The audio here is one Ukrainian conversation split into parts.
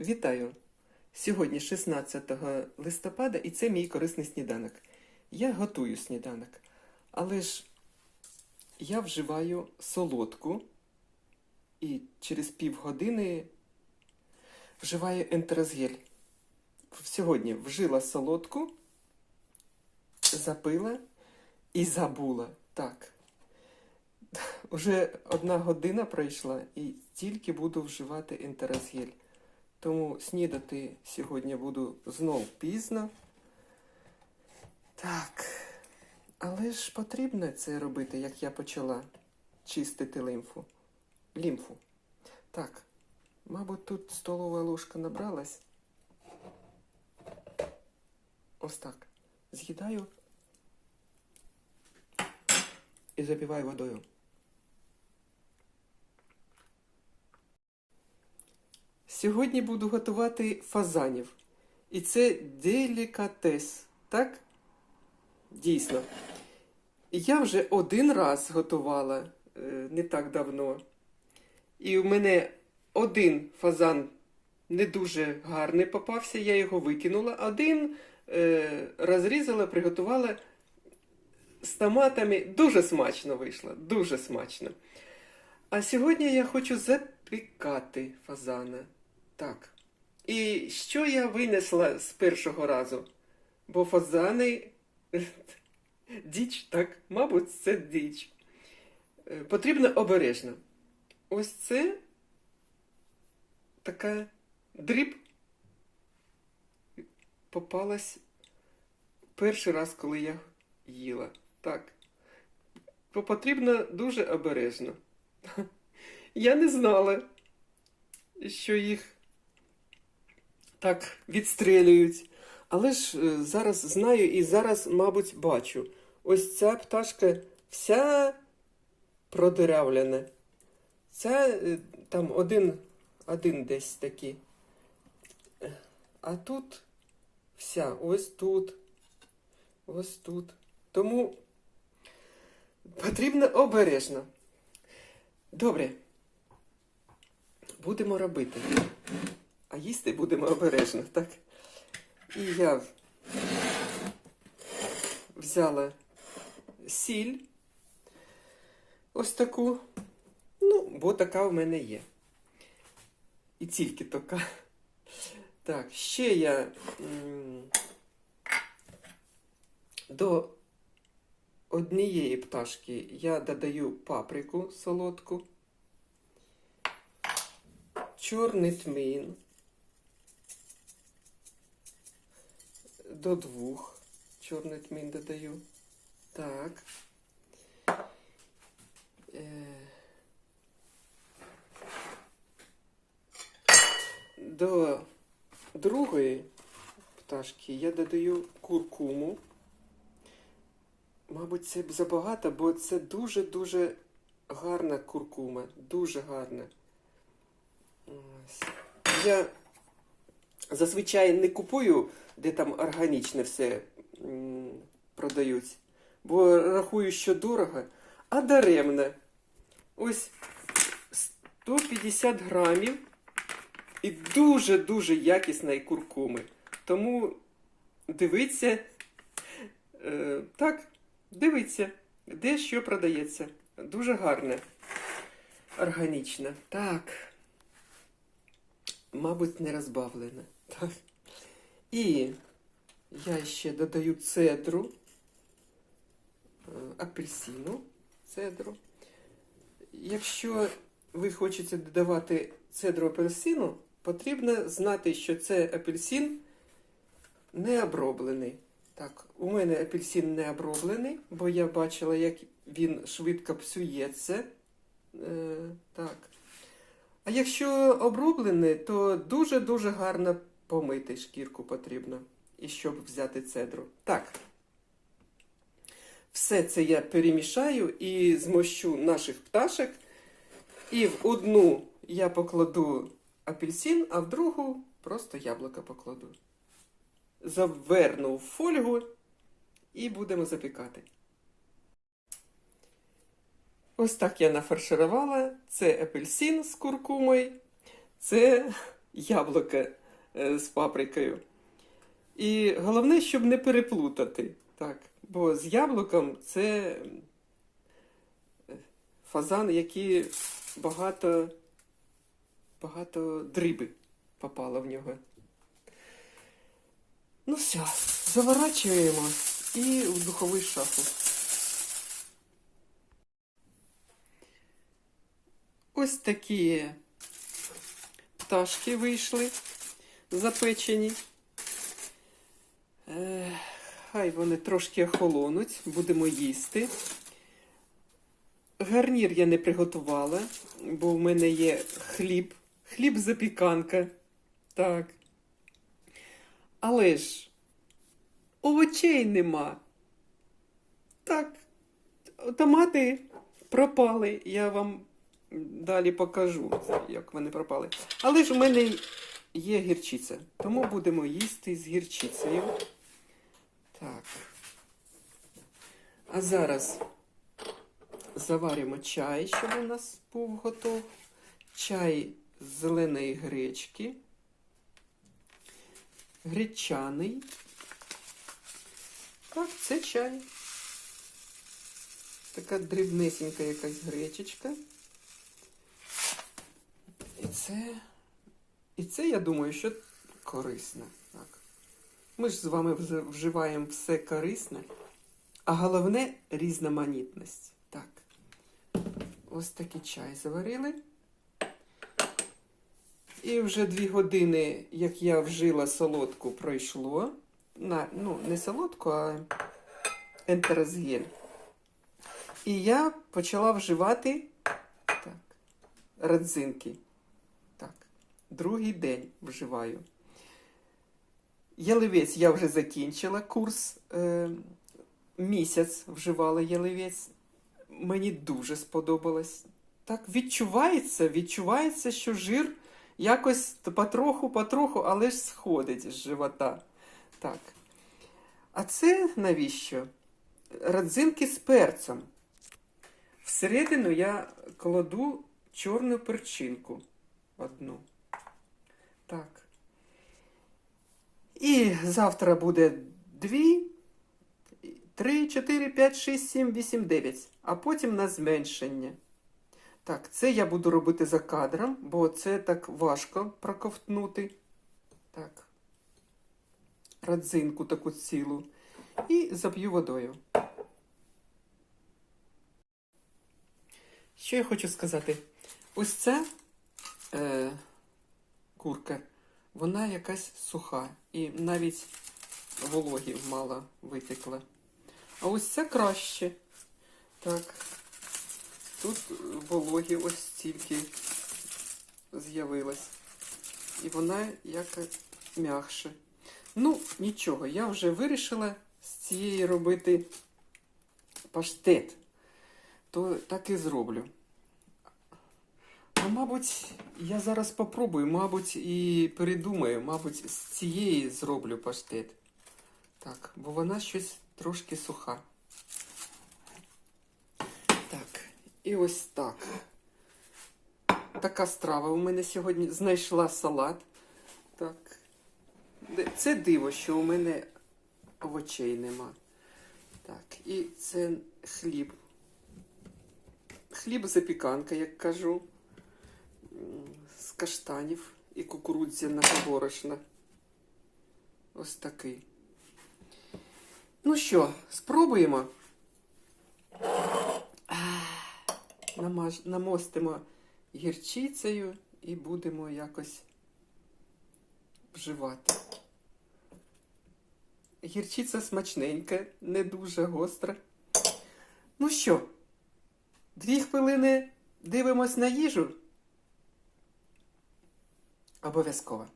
Вітаю! Сьогодні 16 листопада і це мій корисний сніданок. Я готую сніданок, але ж я вживаю солодку і через півгодини вживаю ентерозгель. Сьогодні вжила солодку, запила і забула. Так. Уже одна година пройшла і тільки буду вживати ентерозгель. Тому снідати сьогодні буду знов пізно. Так. Але ж потрібно це робити, як я почала чистити лимфу. Лімфу. Так. Мабуть, тут столова ложка набралась. Ось так. З'їдаю і запиваю водою. Сьогодні буду готувати фазанів. І це делікатес, так? Дійсно. Я вже один раз готувала е, не так давно. І в мене один фазан не дуже гарний попався, я його викинула. Один е, розрізала, приготувала з томатами. Дуже смачно вийшло, дуже смачно. А сьогодні я хочу запікати фазана. Так. І що я винесла з першого разу? Бо фазани діч, так, мабуть, це діч. Е, Потрібно обережно. Ось це така дріб попалась перший раз, коли я їла. Так. Бо потрібно дуже обережно. Я не знала, що їх так відстрелюють. Але ж е, зараз знаю і зараз, мабуть, бачу. Ось ця пташка вся продирявлена. Ця е, там один, один десь такий. А тут вся, ось тут, ось тут. Тому потрібно обережно. Добре. Будемо робити. А їсти будемо обережно, так? І я взяла сіль. Ось таку. Ну, бо така в мене є. І тільки така. Так, ще я до однієї пташки я додаю паприку солодку, чорний тмін. До двох чорний тмін додаю. Так. Е, До другої пташки я додаю куркуму. Мабуть, це забагато, бо це дуже-дуже гарна куркума. Дуже гарна. Ось. Я зазвичай не купую, де там органічне все продають, бо рахую, що дорого, а даремно. Ось 150 грамів і дуже-дуже якісної куркуми. Тому дивіться, е, так, дивіться, де що продається. Дуже гарне, органічне. Так. Мабуть, не розбавлене. Так. І я ще додаю цедру, е, апельсину, цедру. Якщо ви хочете додавати цедру апельсину, потрібно знати, що це апельсин не оброблений. Так, у мене апельсин не оброблений, бо я бачила, як він швидко псується. Е, так. А якщо оброблений, то дуже-дуже гарно помити шкірку потрібно. І щоб взяти цедру. Так. Все це я перемішаю і змощу наших пташок. І в одну я покладу апельсин, а в другу просто яблуко покладу. Заверну в фольгу і будемо запікати. Ось так я нафарширувала. Це апельсин з куркумою, це яблука з паприкою. І головне, щоб не переплутати. Так, бо з яблуком це е, фазан, який багато, багато дриби попало в нього. Ну все, заворачуємо і в духову шафу. Ось такі пташки вийшли запечені. Е, Хай вони трошки охолонуть, будемо їсти. Гарнір я не приготувала, бо в мене є хліб, хліб запіканка. Так. Але ж овочей нема. Так, томати пропали. Я вам далі покажу, як вони пропали. Але ж у мене є гірчиця, тому будемо їсти з гірчицею. Так. А зараз заваримо чай, щоб у нас був готов. Чай з зеленої гречки. Гречаний. Так, це чай. Така дрібнесенька якась гречечка. І це. І це, я думаю, що корисно. Так. Ми ж з вами вживаємо все корисне, а головне різноманітність. Так. Ось такий чай заварили. І вже дві години, як я вжила солодку, пройшло. На, ну, не солодку, а ентерозген. І я почала вживати так, родзинки. Другий день вживаю. Яливець я вже закінчила курс. Е, місяць вживала яливець. Мені дуже сподобалось. Так відчувається, відчувається, що жир якось потроху, потроху, але ж сходить з живота. Так. А це навіщо? Родзинки з перцем. Всередину я кладу чорну перчинку одну. Так. І завтра буде 2, 3, 4, 5, 6, 7, 8, 9. А потім на зменшення. Так, це я буду робити за кадром, бо це так важко проковтнути. Так. Родзинку таку цілу. І зап'ю водою. Що я хочу сказати? Ось ця е, курка, вона якась суха і навіть вологі мало витекла. А ось ця краще. Так. Тут вологі ось стільки з'явилось. І вона якось м'якше. Ну, нічого, я вже вирішила з цієї робити паштет. То так і зроблю. Ну, мабуть, я зараз попробую, мабуть, і передумаю, мабуть, з цієї зроблю паштет. Так, бо вона щось трошки суха. Так, і ось так. Така страва у мене сьогодні знайшла салат. Так. Це диво, що у мене овочей нема. Так, і це хліб. Хліб запіканка, як кажу, з каштанів і кукурудзяного борошна. Ось такий. Ну що, спробуємо. Намаж... Намостимо гірчицею і будемо якось вживати. Гірчиця смачненька, не дуже гостра. Ну що, дві хвилини дивимось на їжу? Обов'язково.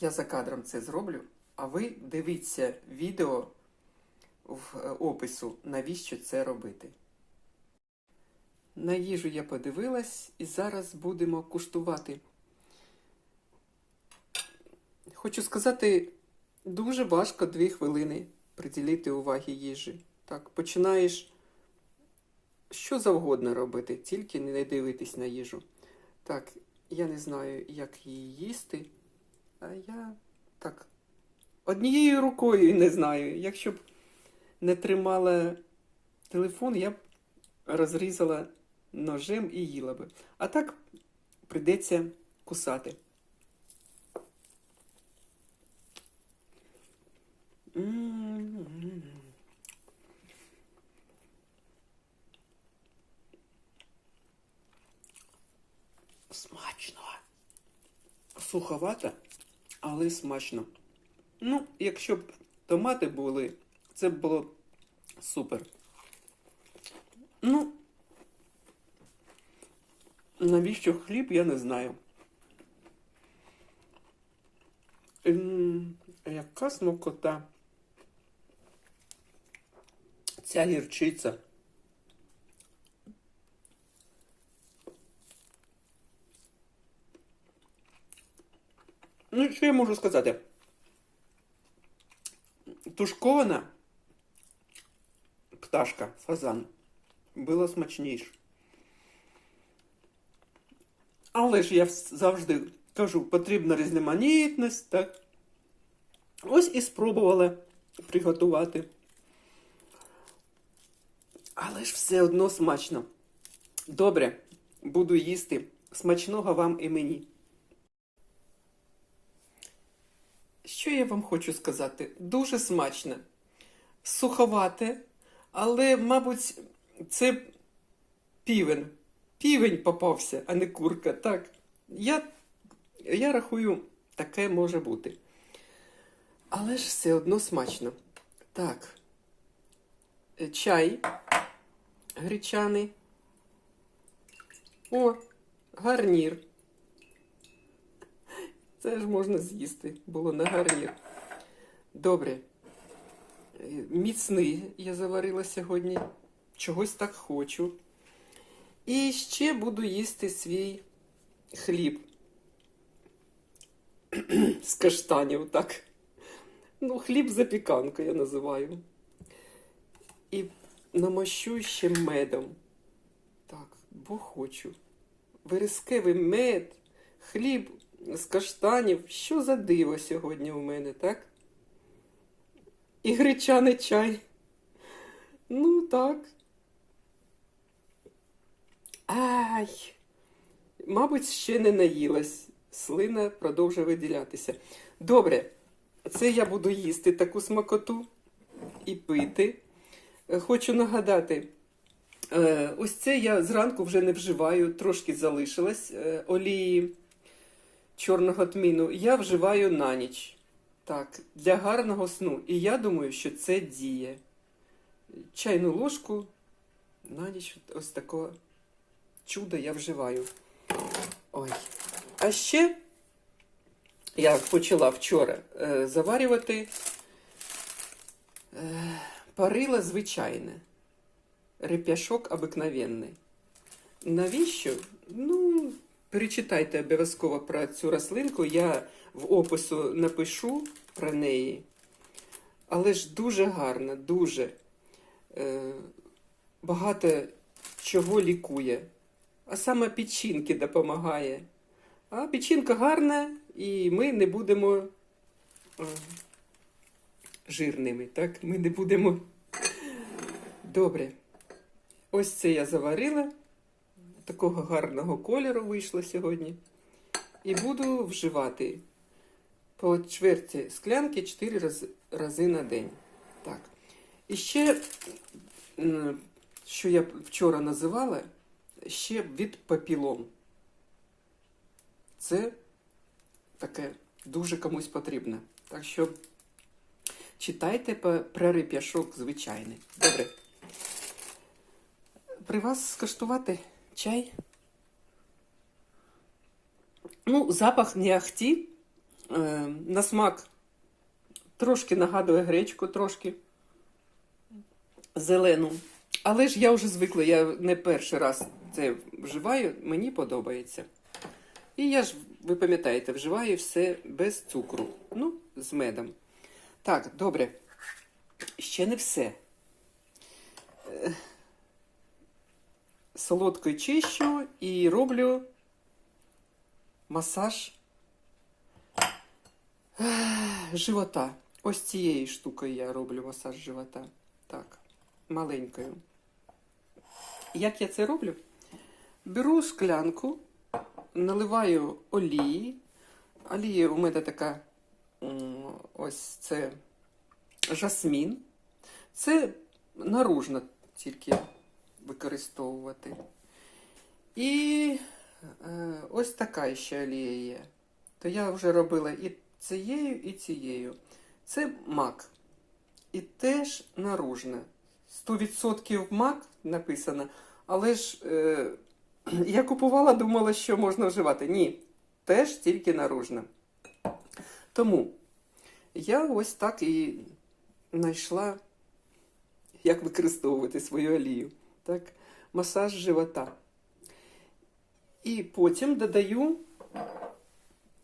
Я за кадром це зроблю, а ви дивіться відео в е, опису, навіщо це робити. На їжу я подивилась і зараз будемо куштувати. Хочу сказати, дуже важко дві хвилини приділити уваги їжі. Так, починаєш що завгодно робити, тільки не дивитись на їжу. Так, я не знаю, як її їсти. А я так. Однією рукою не знаю. Якщо б не тримала телефон, я б розрізала ножем і їла би. А так прийдеться кусати. М. Смачно. Суховато, але смачно. Ну, якщо б томати були, це б було супер. Ну, навіщо хліб, я не знаю. Ем, Яка смакота? Ця гірчиця. Ну, що я можу сказати? Тушкована пташка, фазан, було смачніше. Але ж я завжди кажу, потрібна різноманітність, так? Ось і спробувала приготувати. Але ж все одно смачно. Добре, буду їсти. Смачного вам і мені. Що я вам хочу сказати? Дуже смачно. Суховате, але, мабуть, це півень. Півень попався, а не курка. Так. Я, я рахую, таке може бути. Але ж все одно смачно. Так. Чай гречаний. О, гарнір. Це ж можна з'їсти, було на гарнір. Добре. Е, Міцний я заварила сьогодні. Чогось так хочу. І ще буду їсти свій хліб з каштанів, так. Ну, хліб запіканка я називаю. І намощу ще медом. Так, бо хочу. Верескевий мед, хліб з каштанів. Що за диво сьогодні у мене, так? І гречаний чай. Ну, так. Ай! Мабуть, ще не наїлась. Слина продовжує виділятися. Добре, це я буду їсти таку смакоту і пити. Хочу нагадати, е, ось це я зранку вже не вживаю, трошки залишилось е, олії чорного тміну. Я вживаю на ніч. Так, для гарного сну. І я думаю, що це діє. Чайну ложку на ніч ось такого чудо я вживаю. Ой. А ще я почала вчора е, заварювати е, парила звичайне. Реп'яшок обикновенний. Навіщо? Ну, перечитайте обов'язково про цю рослинку. Я в опису напишу про неї. Але ж дуже гарна, дуже е, багато чого лікує. А саме печінки допомагає. А печінка гарна, і ми не будемо е, жирними, так? Ми не будемо. Добре. Ось це я заварила. Такого гарного кольору вийшло сьогодні. І буду вживати по чверті склянки 4 рази, рази на день. Так. І ще, що я вчора називала, ще від папілом. Це таке дуже комусь потрібне. Так що читайте про реп'яшок звичайний. Добре. При вас скуштувати чай? Ну, запах не ахті. Е, на смак трошки нагадує гречку, трошки зелену. Але ж я вже звикла, я не перший раз це вживаю, мені подобається. І я ж, ви пам'ятаєте, вживаю все без цукру. Ну, з медом. Так, добре. Ще не все. Е, Солодко чищу і роблю масаж живота. Ось цією штукою я роблю масаж живота. Так, маленькою. Як я це роблю? Беру склянку, наливаю олії. Олія у мене така ось це жасмін. Це наружно тільки використовувати. І е, ось така ще олія є. То я вже робила і цією, і цією. Це мак. І теж наружна. 100% мак написано, але ж е, я купувала, думала, що можна вживати. Ні, теж тільки наружна. Тому я ось так і знайшла, як використовувати свою олію. Так? Масаж живота. І потім додаю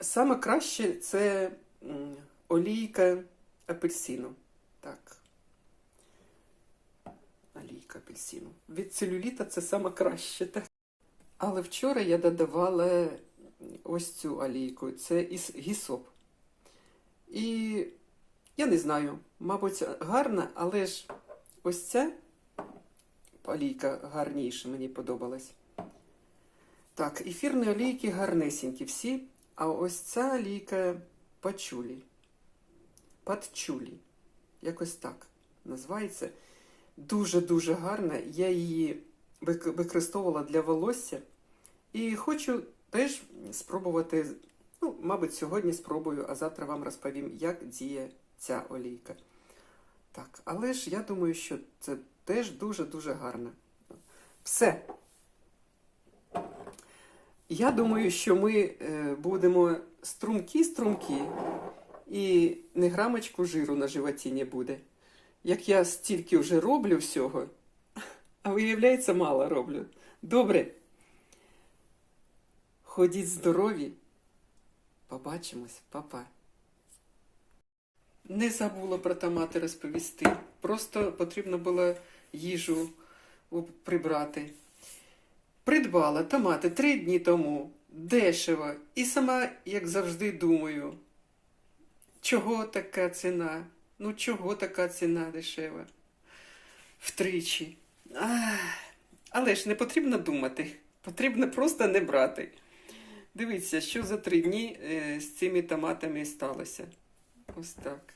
саме краще це олійка апельсину. Так. Олійка апельсину. Від целюліта це саме краще. Так? Але вчора я додавала ось цю олійку. Це із гісоп. І я не знаю, мабуть, гарна, але ж ось ця олійка гарніша, мені подобалась. Так, ефірні олійки гарнесенькі всі, а ось ця олійка пачулі. Патчулі. Якось так називається. Дуже-дуже гарна. Я її використовувала для волосся. І хочу теж спробувати, ну, мабуть, сьогодні спробую, а завтра вам розповім, як діє ця олійка. Так, але ж я думаю, що це теж дуже-дуже гарно. Все. Я думаю, що ми е, будемо струмкі-струмкі, і не грамочку жиру на животі не буде. Як я стільки вже роблю всього, а виявляється, мало роблю. Добре. Ходіть здорові. Побачимось, папа. Не забула про томати розповісти. Просто потрібно було їжу прибрати. Придбала томати три дні тому. Дешево. І сама, як завжди, думаю, чого така ціна? Ну, чого така ціна дешева? Втричі. Ах, але ж не потрібно думати. Потрібно просто не брати. Дивіться, що за три дні е, з цими томатами сталося. Ось так.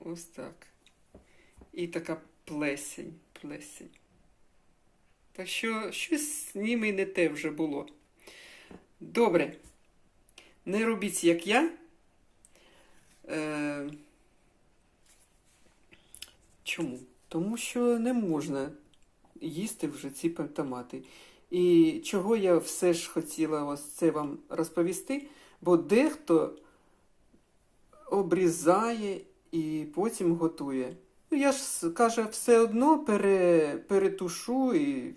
Ось так. І така плесень, плесень. Так що щось з ними не те вже було. Добре. Не робіть, як я. Е... Чому? Тому що не можна їсти вже ці томати. І чого я все ж хотіла ось це вам розповісти, бо дехто обрізає і потім готує. Я ж каже, все одно пере, перетушу і,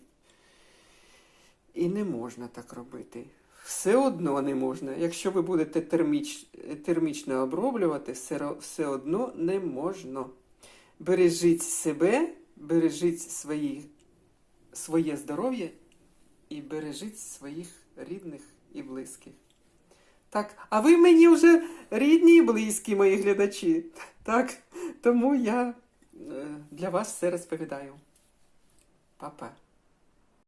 і не можна так робити. Все одно не можна. Якщо ви будете терміч, термічно оброблювати, все, все одно не можна. Бережіть себе, бережіть свої, своє здоров'я і бережіть своїх рідних і близьких. Так, а ви мені вже рідні і близькі, мої глядачі. Так, тому я для вас все розповідаю. Па-па.